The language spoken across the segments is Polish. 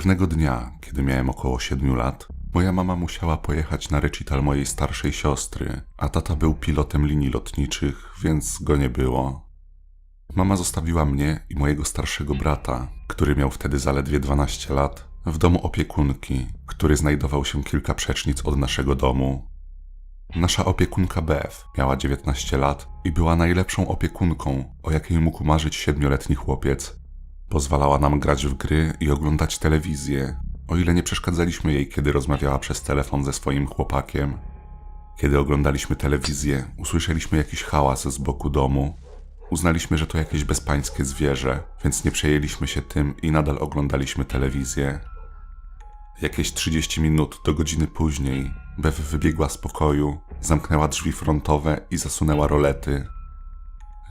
Pewnego dnia, kiedy miałem około 7 lat, moja mama musiała pojechać na recital mojej starszej siostry, a tata był pilotem linii lotniczych, więc go nie było. Mama zostawiła mnie i mojego starszego brata, który miał wtedy zaledwie 12 lat, w domu opiekunki, który znajdował się kilka przecznic od naszego domu. Nasza opiekunka Beth miała 19 lat i była najlepszą opiekunką, o jakiej mógł marzyć siedmioletni chłopiec. Pozwalała nam grać w gry i oglądać telewizję, o ile nie przeszkadzaliśmy jej, kiedy rozmawiała przez telefon ze swoim chłopakiem. Kiedy oglądaliśmy telewizję, usłyszeliśmy jakiś hałas z boku domu. Uznaliśmy, że to jakieś bezpańskie zwierzę, więc nie przejęliśmy się tym i nadal oglądaliśmy telewizję. Jakieś 30 minut do godziny później, Bev wybiegła z pokoju, zamknęła drzwi frontowe i zasunęła rolety.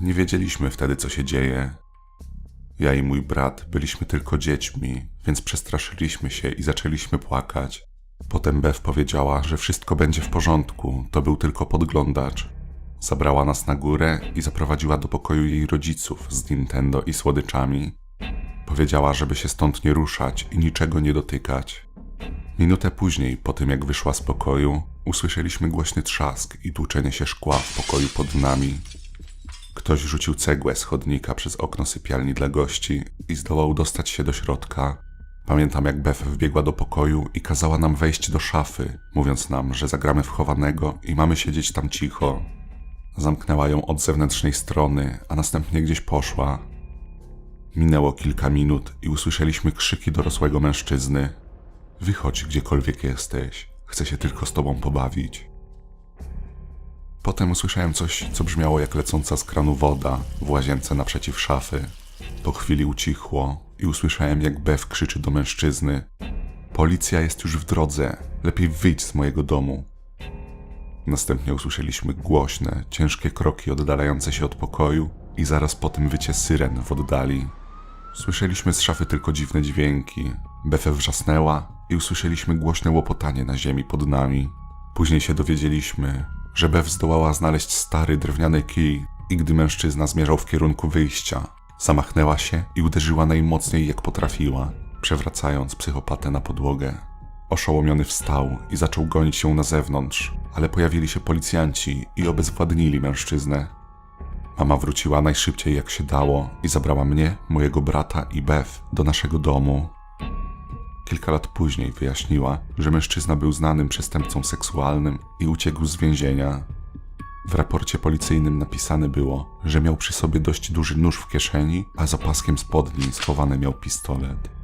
Nie wiedzieliśmy wtedy, co się dzieje. Ja i mój brat byliśmy tylko dziećmi, więc przestraszyliśmy się i zaczęliśmy płakać. Potem Bev powiedziała, że wszystko będzie w porządku, to był tylko podglądacz. Zabrała nas na górę i zaprowadziła do pokoju jej rodziców z Nintendo i słodyczami. Powiedziała, żeby się stąd nie ruszać i niczego nie dotykać. Minutę później, po tym jak wyszła z pokoju, usłyszeliśmy głośny trzask i tłuczenie się szkła w pokoju pod nami. Ktoś rzucił cegłę z chodnika przez okno sypialni dla gości i zdołał dostać się do środka. Pamiętam, jak Beth wbiegła do pokoju i kazała nam wejść do szafy, mówiąc nam, że zagramy w chowanego i mamy siedzieć tam cicho. Zamknęła ją od zewnętrznej strony, a następnie gdzieś poszła. Minęło kilka minut i usłyszeliśmy krzyki dorosłego mężczyzny. Wychodź gdziekolwiek jesteś, chcę się tylko z tobą pobawić. Potem usłyszałem coś, co brzmiało jak lecąca z kranu woda w łazience naprzeciw szafy. Po chwili ucichło i usłyszałem, jak Bev krzyczy do mężczyzny: Policja jest już w drodze, lepiej wyjdź z mojego domu. Następnie usłyszeliśmy głośne, ciężkie kroki oddalające się od pokoju i zaraz po tym wycie syren w oddali. Słyszeliśmy z szafy tylko dziwne dźwięki. Befe wrzasnęła i usłyszeliśmy głośne łopotanie na ziemi pod nami. Później się dowiedzieliśmy, że Bev zdołała znaleźć stary drewniany kij i gdy mężczyzna zmierzał w kierunku wyjścia, zamachnęła się i uderzyła najmocniej jak potrafiła, przewracając psychopatę na podłogę. Oszołomiony wstał i zaczął gonić ją na zewnątrz, ale pojawili się policjanci i obezwładnili mężczyznę. Mama wróciła najszybciej jak się dało i zabrała mnie, mojego brata i Beth do naszego domu. Kilka lat później wyjaśniła, że mężczyzna był znanym przestępcą seksualnym i uciekł z więzienia. W raporcie policyjnym napisane było, że miał przy sobie dość duży nóż w kieszeni, a za paskiem spodni schowany miał pistolet.